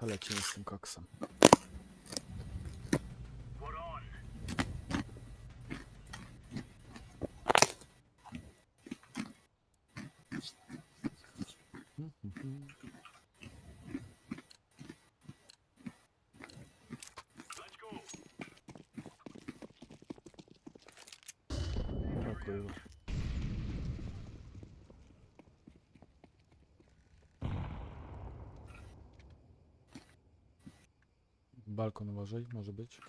To lecimy z tym koksem. O kurwa. Balkon uważaj, może być.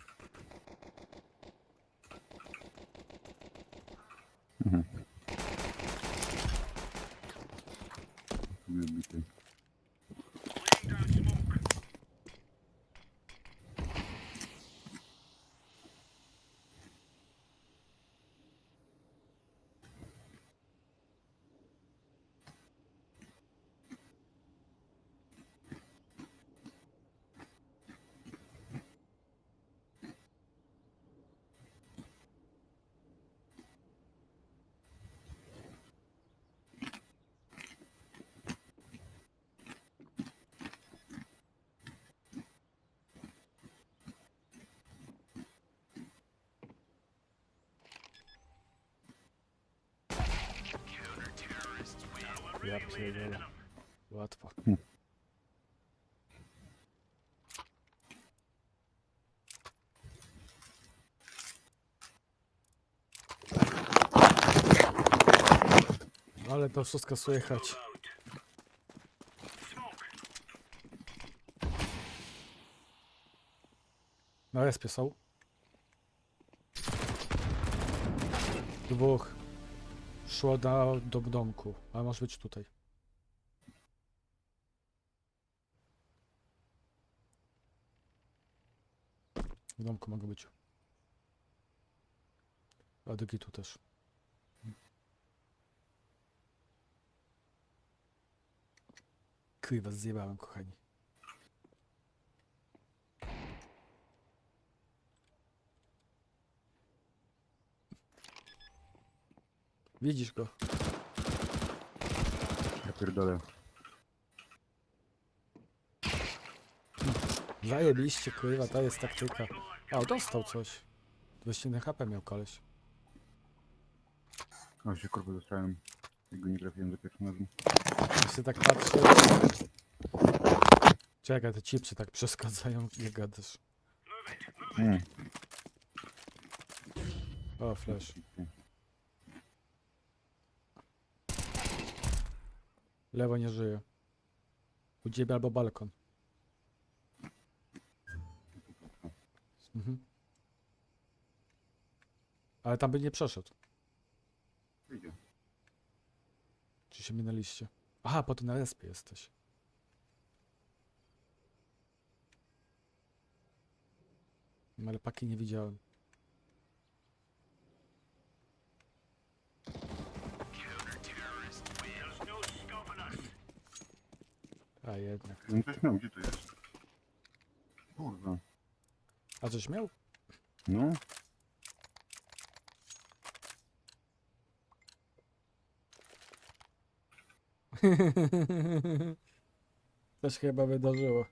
Ja pierdolę. Łatwo. Ale to wszystko słychać. Na respie są. Dwóch. Szło do, do domku, ale może być tutaj. W domku mogę być. A drugi tu też. Kurwa, zjebałem, kochani. Widzisz go? Ja pierdolę. Zajebiście, kurwa, to jest taktyka. O, dostał coś. 200 HP miał koleś. O, się kurwa dostałem. Jego nie trafiłem za pierwszym razem. Jak się tak patrzy... Czekaj, te chipsy tak przeszkadzają, nie gadasz. Mm. O, flash. Lewo nie żyje. U ciebie albo balkon. Mhm. Ale tam by nie przeszedł. Wyjdzie. Czy się minęliście? Aha, po to na respie jesteś. No, Ale paki nie widziałem. A jednak. On coś miał, gdzie to jest? Kurwa. A coś miał? No. Też chyba wydarzyło.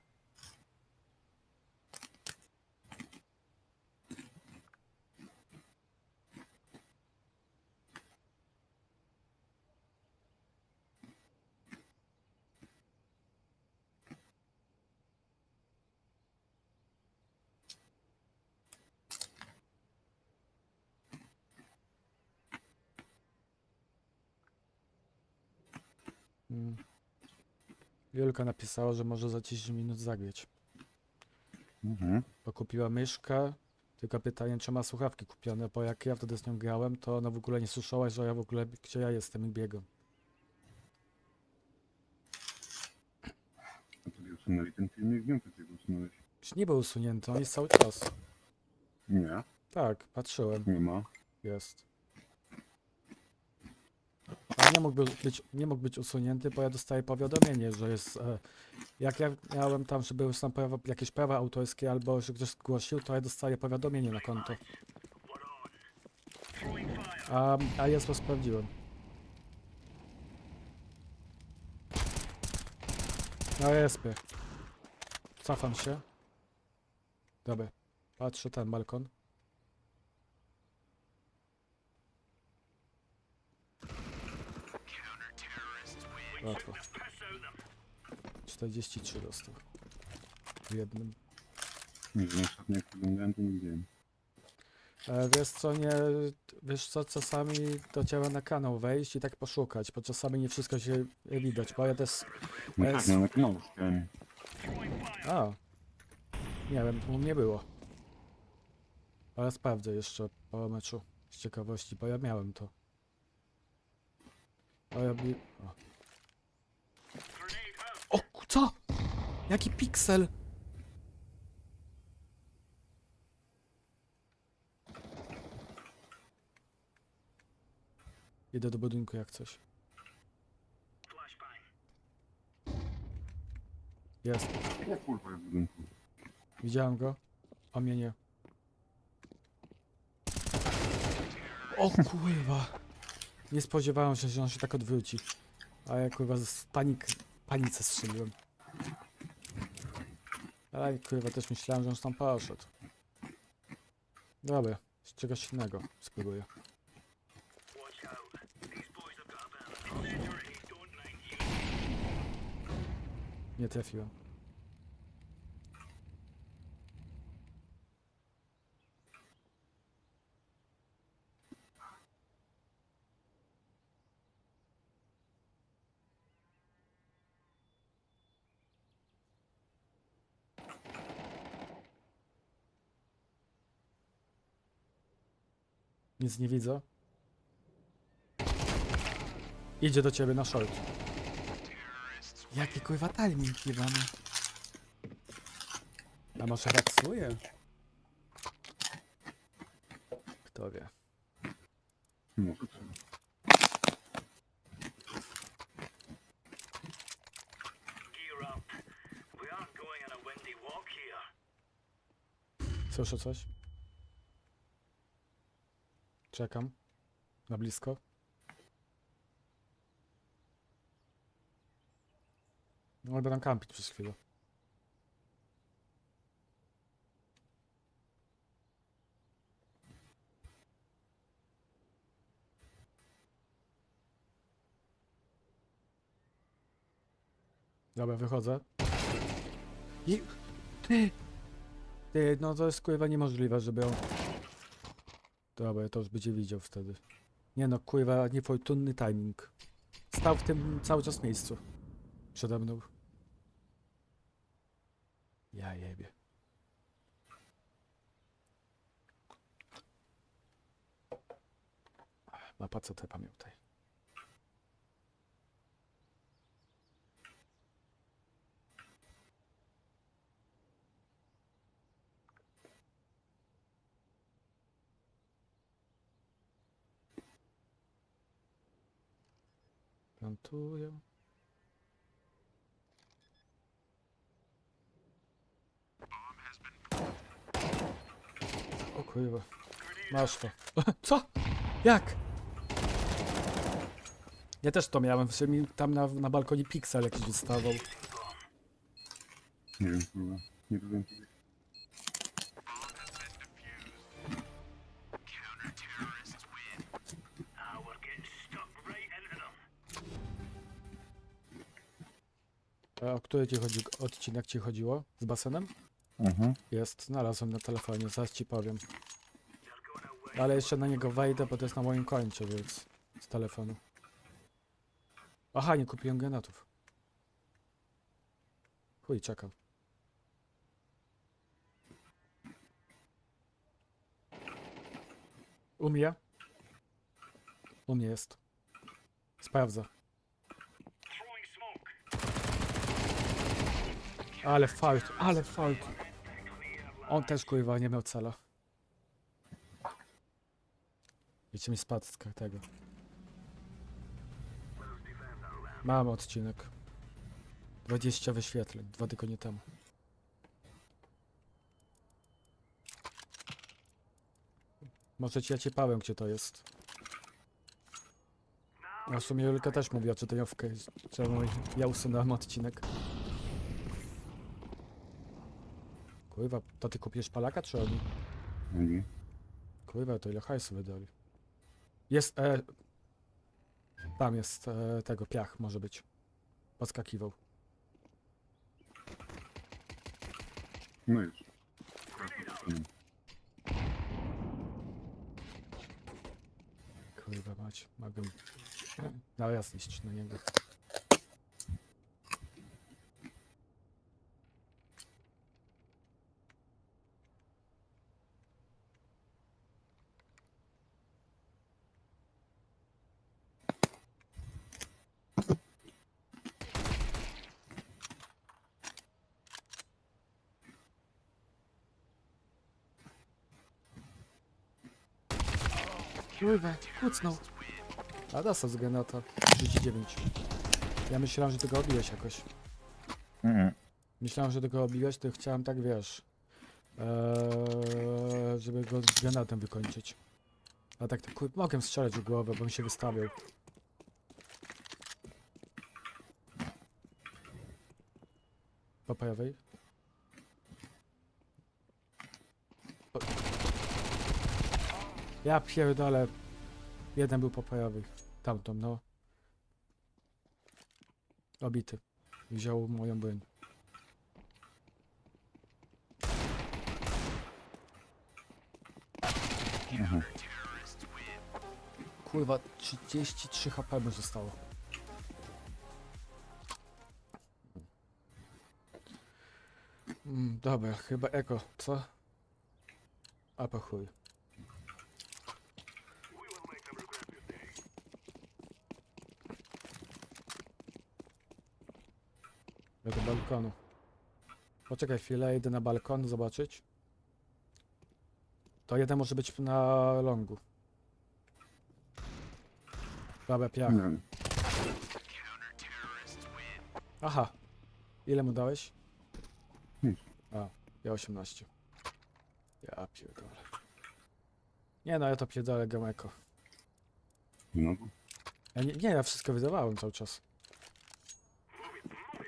Mm. Julka napisała, że może za 10 minut zagrać. Mhm. Bo kupiła myszkę, tylko pytanie, czy ma słuchawki kupione, bo jak ja wtedy z nią grałem, to ona w ogóle nie słyszała, że ja w ogóle, gdzie ja jestem i biegam. A tobie usunęli ten filmik? Nie wiem, go usunąłeś. Już nie był usunięty, on jest cały czas. Nie, Tak, patrzyłem, nie ma. jest. Ale nie mógł być, nie mógł być usunięty, bo ja dostaję powiadomienie, że jest... E, jak ja miałem tam, że były są prawa, jakieś prawa autorskie albo że ktoś zgłosił, to ja dostaję powiadomienie na konto. A, a jest, bo sprawdziłem. Na respie. Cofam się. Dobra. Patrzę ten balkon. Łatwo. 43 dostał. W jednym. Nie wiem, to nie. E, wiesz co, nie, wiesz co, czasami do ciebie na kanał wejść i tak poszukać, bo czasami nie wszystko się widać, bo ja też, No tak, no na kanału szukałem. a, nie wiem, u mnie było. Ale sprawdzę jeszcze po meczu, z ciekawości, bo ja miałem to. O, ja bi... O. co? Jaki piksel? Idę do budynku jak coś. Jest. Widziałem go. O mnie nie. O kurwa. Nie spodziewałem się, że on się tak odwróci. A ja kurwa z panik, panice strzeliłem. Ale kurwa też myślałem, że on tam poszedł. Dobra, z czegoś innego spróbuję. Nie trafiłem. Nic nie widzę. Idzie do ciebie na short. Jaki kurwa timing jebany. A może raksuje? Kto wie. Może trzeba. Czekam. Na blisko. No będę kampić przez chwilę. Dobra, wychodzę. I... Ty, no to jest kurwa niemożliwe, żeby on... Dobra, to już będzie widział wtedy. Nie no, kurwa, niefortunny timing. Stał w tym cały czas miejscu. Przede mną. Ja jebie. Mapa co te pamiętaj. Plantuję. O kurwa. Masz to. Co? Jak? Ja też to miałem, w mi tam na, na balkonie piksel jakiś wystawał. Nie wiem. Nie wiem. Ah, o który ci chodzi, odcinek ci chodziło? Z basenem? Aha. Jest, znalazłem na telefonie, zaraz ci powiem. Ale jeszcze na niego wejdę, bo to jest na moim koncie, więc z telefonu. Aha, nie kupiłem granatów. Chuj, czekam. U mnie? U mnie jest. Sprawdzę. Throwing smoke. Ale fart, ale fart. On też kurwa nie miał cela. Wiecie mi spadł z tego. Mam odcinek. 20 wyświetleń, dwa tygodnie temu. Może ci ja ci powiem, gdzie to jest. A w sumie Julka też mówiła, czy to ja, w, czemu ja usunąłem odcinek. Kurwa, to ty kupisz palaka, czy oni? Oni. Kurwa, to ile hajsu wydali. Jest, e... Tam jest e, tego, piach może być. Podskakiwał. No już. Kurwa mać, mogę... No jasne, iść na niego. Kurwa, kucnął. A dostał z granata. 39. Ja myślałem, że ty go obiłeś jakoś. Mhm. Myślałem, że ty go obiłeś, to chciałem tak, wiesz... Eee, żeby go z granatem wykończyć. A tak, to kur... mogłem strzelać w głowę, bo mi się wystawiał. Papajowej? Ja pierdolę. Jeden był popajowy. Tamtą, no. Obity. Wziął moją broń. Kurwa, 33 HP mu zostało. Mm, dobra, chyba eko, co? A po chuj. Do balkonu. Poczekaj chwilę, idę na balkon zobaczyć. To jeden może być na longu. Dobra, piach. Nie wiem. Aha. Ile mu dałeś? Nic. A, ja 18. Ja pierdolę. Nie no, ja to pierdolę gameko. No. Ja nie, nie, ja wszystko wydawałem cały czas.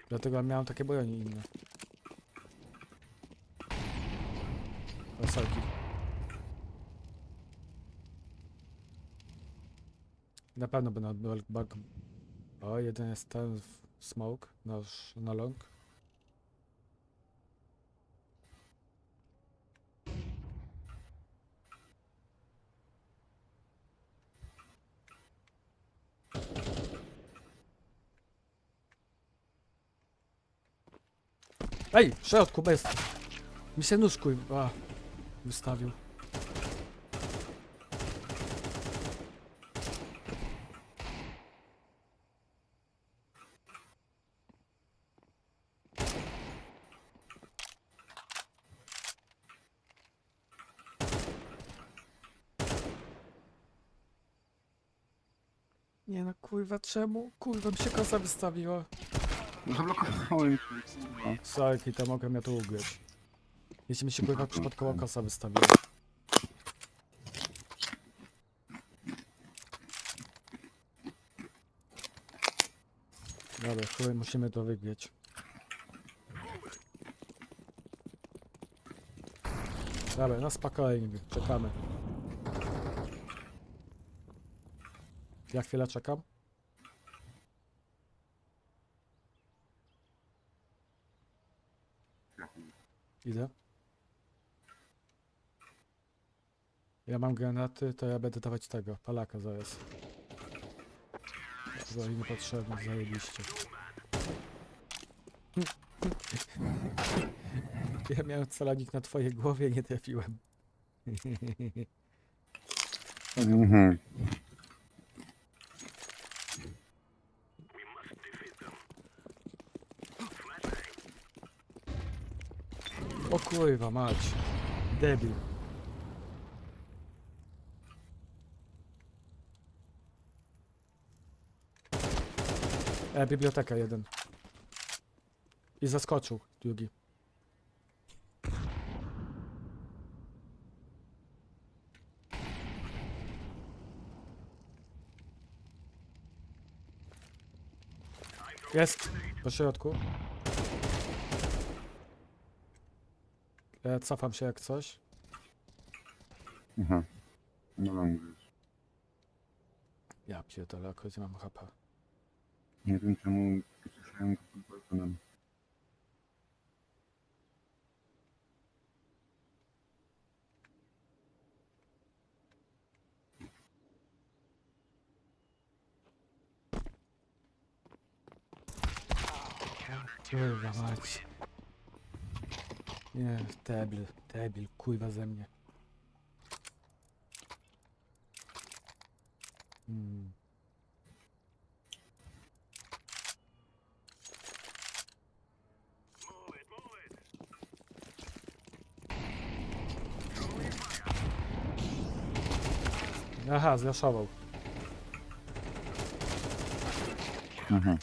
Dlatego miałem takie broni inne. Rosalki. Na pewno będą bug. O, jeden jest ten smoke, nasz na long. Ej, w środku, bez. Mi się nóż kurwa wystawił. Nie no kurwa, czemu? Kurwa mi się kosa wystawiła. Zablokowałem kurwa. Sorki, to mogłem ja tu ugrać. Jeśli mi się kurwa przypadkowo kosa wystawiła. Dobra, chuj, musimy to wygrać. Dobra, no spokojnie, czekamy. Ja chwilę czekam. Idę. Ja mam granaty, to ja będę dawać tego, palaka zaraz. Za niepotrzebny, zajebiście. Ja miałem celonik na twojej głowie, nie trafiłem. Mhm. O kurwa, mać. Debil. E, biblioteka jeden. I zaskoczył drugi. Jest po środku. Ja cofam się jak coś. Aha. No long wiesz. Ja pierdolę, akurat nie mam HP. Nie wiem czemu słyszałem go pod balkonem. Kurwa mać. Nie, debil, debil, kurwa ze mnie. Hmm. Aha, zraszował. Aha.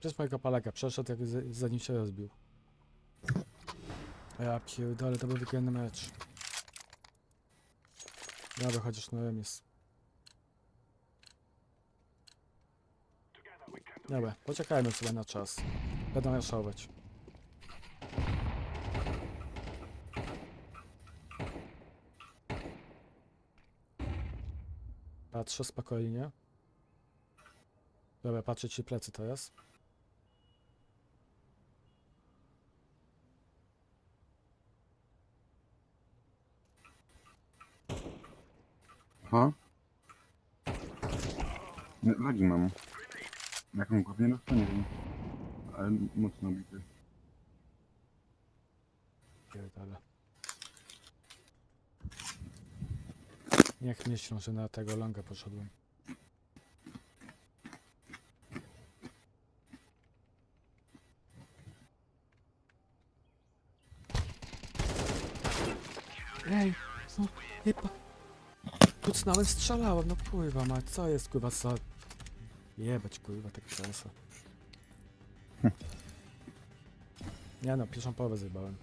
Przez mojego palaka przeszedł, jak zanim się rozbił. Ja pierdolę, to był wygrany mecz. Dobra, chociaż na remis. Dobra, poczekajmy sobie na czas. Będą raszować. Patrzę spokojnie. Dobra, patrzę ci plecy teraz. Nie, Lagi mam. Jaką głowie no to nie wiem. Ale mocno bity. Pierdolę. Niech myślą, że na tego longa poszedłem. Ej, no, chyba... Kucnąłem, strzelałem, no kurwa mać, co jest kurwa, co... Jebać kurwa, tak czasa. Nie no, pierwszą połowę zjebałem.